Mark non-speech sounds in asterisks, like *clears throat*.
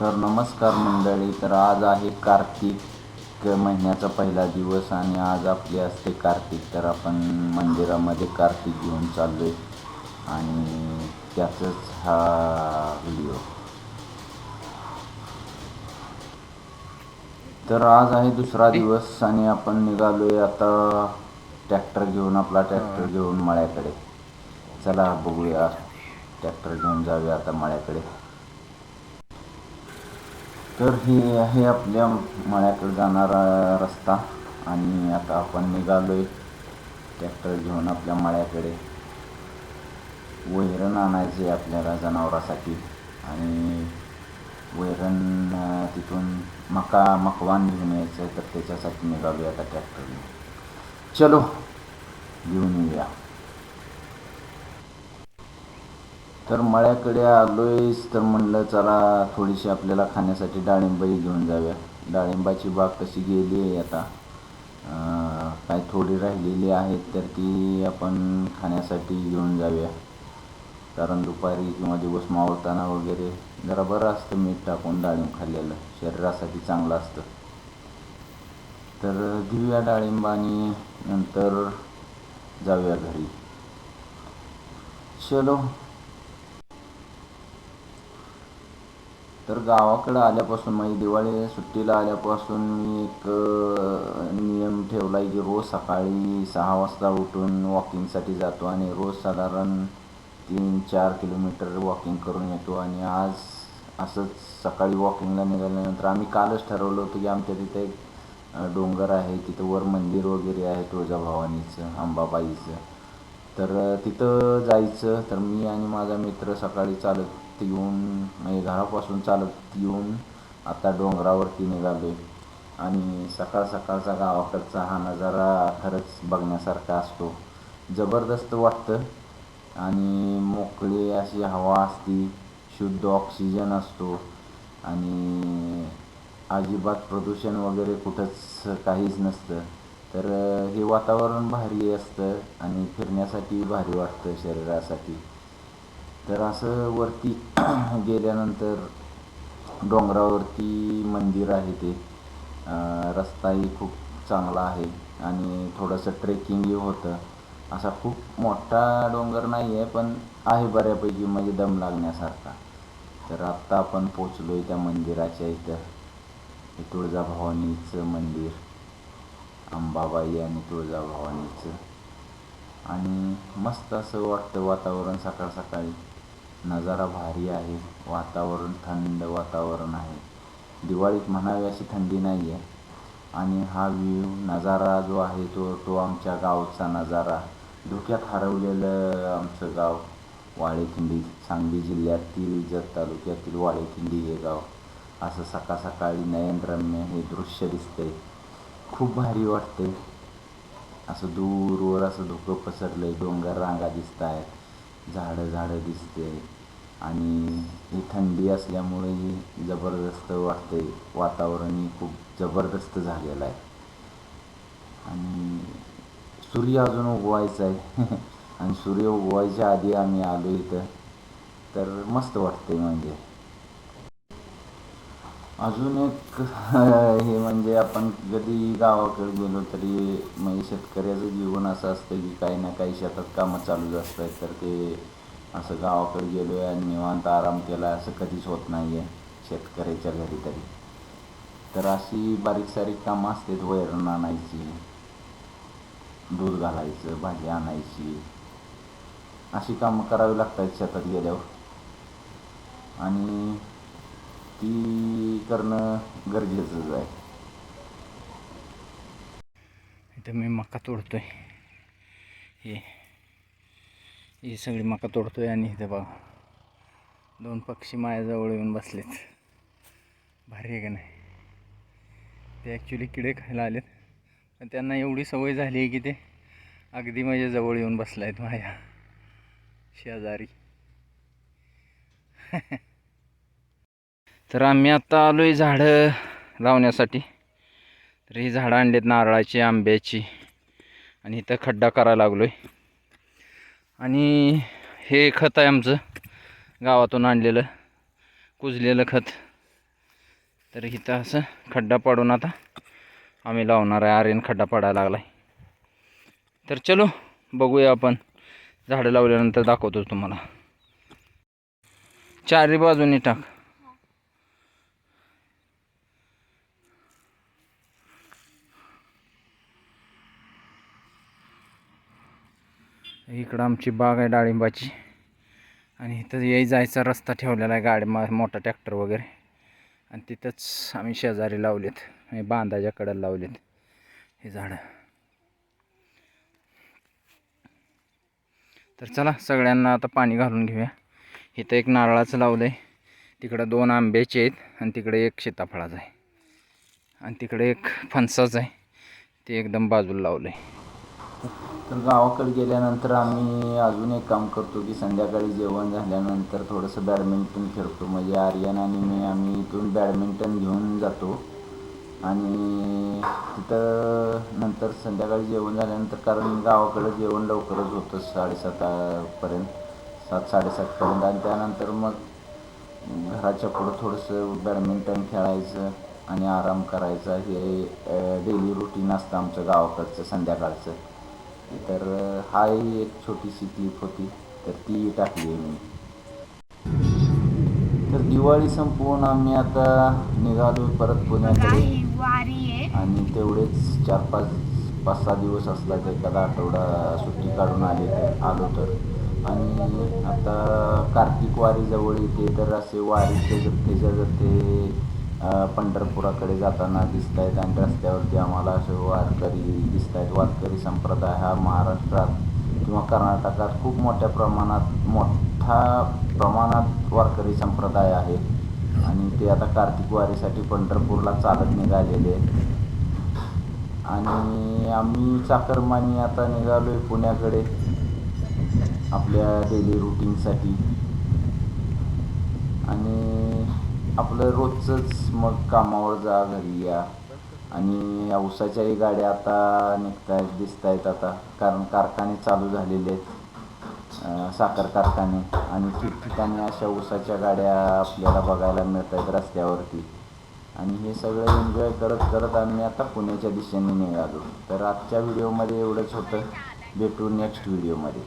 तर नमस्कार मंडळी तर आज आहे कार्तिक महिन्याचा पहिला दिवस आणि आज आपली असते कार्तिक. तर आपण मंदिरामध्ये कार्तिक घेऊन चाललो आहे आणि त्याचाच हा व्हिडिओ. तर आज आहे दुसरा दिवस आणि आपण निघालोय आता ट्रॅक्टर घेऊन आपला ट्रॅक्टर घेऊन मळ्याकडे. चला बघूया ट्रॅक्टर घेऊन जाऊया आता मळ्याकडे. तर हे आहे आपल्या मळ्याकडे जाणारा रस्ता. आणि आता आपण निघालो आहे ट्रॅक्टर घेऊन आपल्या मळ्याकडे. वैरण आणायचे आपल्याला जनावरासाठी. आणि वैरण तिथून मका मकवान घेऊन यायचं आहे तर त्याच्यासाठी निघालोय आता ट्रॅक्टर चलो घेऊन येऊया. तर मळ्याकडे आलोयस तर म्हणलं चला थोडीशी आपल्याला खाण्यासाठी डाळिंबही घेऊन जाऊया. डाळिंबाची बाग कशी गेली आहे आता? काय थोडी राहिलेली आहेत तर ती आपण खाण्यासाठी घेऊन जाऊया. कारण दुपारी किंवा दिवस मावळताना वगैरे जरा बरं असतं मीठ टाकून डाळिंब खाल्लेलं. शरीरासाठी चांगलं असतं. तर घेऊया डाळिंब आणि नंतर जाऊया घरी. चलो. तर गावाकडं आल्यापासून म्हणजे दिवाळी सुट्टीला आल्यापासून मी एक नियम ठेवला आहे की रोज सकाळी सहा वाजता उठून वॉकिंगसाठी जातो आणि रोज साधारण तीन चार किलोमीटर वॉकिंग करून येतो. आणि आज असंच सकाळी वॉकिंगला निघाल्यानंतर आम्ही कालच ठरवलं होतं की आमच्या तिथे एक डोंगर आहे. तिथं वर मंदिर वगैरे आहे तुळजाभवानीचं अंबाबाईचं. तर तिथं जायचं. तर मी आणि माझा मित्र सकाळी चालत येऊन म्हणजे घरापासून चालत येऊन आता डोंगरावरती निघालो आणि सकाळ सकाळचा गावाकडचा हा नजारा खरंच बघण्यासारखा असतो. जबरदस्त वाटतं. आणि मोकळी अशी हवा असती शुद्ध ऑक्सिजन असतो. आणि अजिबात प्रदूषण वगैरे कुठंच काहीच नसतं. तर हे वातावरण भारी असतं आणि फिरण्यासाठी भारी वाटतं शरीरासाठी. तर असं वरती *clears throat* गेल्यानंतर डोंगरावरती मंदिर आहे ते. रस्ताही खूप चांगला आहे आणि थोडंसं ट्रेकिंगही होतं. असा खूप मोठा डोंगर नाही आहे पण आहे बऱ्यापैकी म्हणजे दम लागण्यासारखा. तर आत्ता आपण पोचलो आहे त्या मंदिराच्या इथं. तुळजाभवानीचं मंदिर. अंबाबाई आणि तुळजाभवानीचं. आणि मस्त असं वाटतं वातावरण सकाळ सकाळी. नजारा भारी आहे वातावरण थंड वातावरण आहे. दिवाळीत म्हणावी अशी थंडी नाही आहे आणि हा व्ह्यू नजारा जो आहे तो तो आमच्या गावचा नजारा. धुक्यात हरवलेलं आमचं गाव वाळेखिंडी सांगली जिल्ह्यातील जत तालुक्यातील वाळेखिंडी हे गाव. असं सकाळ सकाळी नयनरम्य हे दृश्य दिसतंय. खूप भारी वाटते असं दूरवर असं धुकं पसरलं आहे डोंगर रांगा दिसत आहेत झाडं झाडं दिसते आणि ही थंडी असल्यामुळेही जबरदस्त वाटते वातावरणही खूप जबरदस्त झालेलं आहे. आणि सूर्य अजून उगवायचा आहे. *laughs* आणि सूर्य उगवायच्या आधी आम्ही आलो इथं. तर मस्त वाटते म्हणजे. अजून एक *laughs* हे म्हणजे आपण कधी गावाकडे गेलो तरी म्हणजे शेतकऱ्याचं जीवन असं असतं की काही ना काही शेतात कामं चालूच असतात. तर ते असं गावाकडे गेलो आहे आणि निवांत आराम केला असं कधीच होत नाही आहे शेतकऱ्याच्या घरी तरी. तर अशी बारीक सारीक कामं असतात वैरण आणायची दूध घालायचं भाजी आणायची. अशी कामं करावी लागतात शेतात गेल्यावर. आणि ती करणं गरजेचंच आहे. इथं मी मका तोडतोय. हे ही सगळी मका तोडतोय आणि इथं बघा. दोन पक्षी माझ्याजवळ येऊन बसलेत. भारी आहे का नाही? ते ॲक्च्युली किडे खायला आलेत. पण त्यांना एवढी सवय झाली आहे की ते अगदी माझ्या जवळ येऊन बसला आहेत माझ्या शेजारी. *laughs* तर आम्ही आता आलो आहे झाडं लावण्यासाठी. तर ही झाडं आणलीत नारळाची आंब्याची आणि इथं खड्डा करायला लागलो आहे आणि हे खत आहे आमचं गावातून आणलेलं कुजलेलं खत. तर इथं असं खड्डा पाडून आता आम्ही लावणार आहे. आर्यन खड्डा पाडायला लागला आहे तर चलो बघूया आपण. झाडं लावल्यानंतर दाखवतो तुम्हाला. चारी बाजूनी टाक. इकडं आमची बाग आहे डाळिंबाची. आणि इथं याय जायचा रस्ता ठेवलेला आहे गाडी मा मोठा ट्रॅक्टर वगैरे. आणि तिथंच आम्ही शेजारी लावलेत म्हणजे बांधाच्या कडेला लावलेत हे झाडं. तर चला सगळ्यांना आता पाणी घालून घेऊया. इथं एक नारळाचं लावलं आहे तिकडं दोन आंब्याचे आहेत आणि तिकडे एक सीताफळाचं आहे. आणि तिकडे एक फणसाचं आहे. ते एकदम बाजूला लावलं आहे तर गावाकडे गेल्यानंतर आम्ही अजून एक काम करतो की संध्याकाळी जेवण झाल्यानंतर थोडंसं बॅडमिंटन खेळतो. म्हणजे आर्यन आणि मी आम्ही इथून बॅडमिंटन घेऊन जातो. आणि तिथं नंतर संध्याकाळी जेवण झाल्यानंतर कारण गावाकडं जेवण लवकरच होतं साडेसातापर्यंत सात साडेसातपर्यंत आणि त्यानंतर मग घराच्या पुढं थोडंसं बॅडमिंटन खेळायचं आणि आराम करायचा. हे डेली रुटीन असतं आमचं गावाकडचं संध्याकाळचं. तर हाही एक छोटीशी क्लिप होती. तर ती टाकली आहे मी. तर दिवाळी संपवून आम्ही आता निघालो परत पुण्याकडे. वारी आणि तेवढेच चार पाच पाच सहा दिवस असला तर एखादा आठवडा सुट्टी काढून आले तर आलो तर. आणि आता कार्तिक वारी जवळ येते तर असे वारीचे जत्थे जत्थे अ, पंढरपुराकडे जाताना दिसत आहेत आणि रस्त्यावरती आम्हाला असे वारकरी दिसत आहेत वारकरी संप्रदाय हा महाराष्ट्रात किंवा कर्नाटकात खूप मोठ्या प्रमाणात मोठा प्रमाणात वारकरी संप्रदाय आहे. आणि ते आता कार्तिक वारीसाठी पंढरपूरला चालत निघालेले आणि आम्ही चाकरमानी आता निघालो आहे पुण्याकडे आपल्या डेली रुटीनसाठी आणि आपलं रोजचंच मग कामावर जा घरी या. आणि ऊसाच्याही गाड्या आता निघत आहेत दिसत आहेत आता. कारण कारखाने चालू झालेले आहेत. साखर कारखाने. आणि ठिकठिकाणी अशा ऊसाच्या गाड्या आपल्याला बघायला मिळत आहेत रस्त्यावरती. आणि हे सगळं एन्जॉय करत करत आम्ही आता पुण्याच्या दिशेने निघालो. तर आजच्या व्हिडिओमध्ये एवढंच होतं. भेटू नेक्स्ट व्हिडिओमध्ये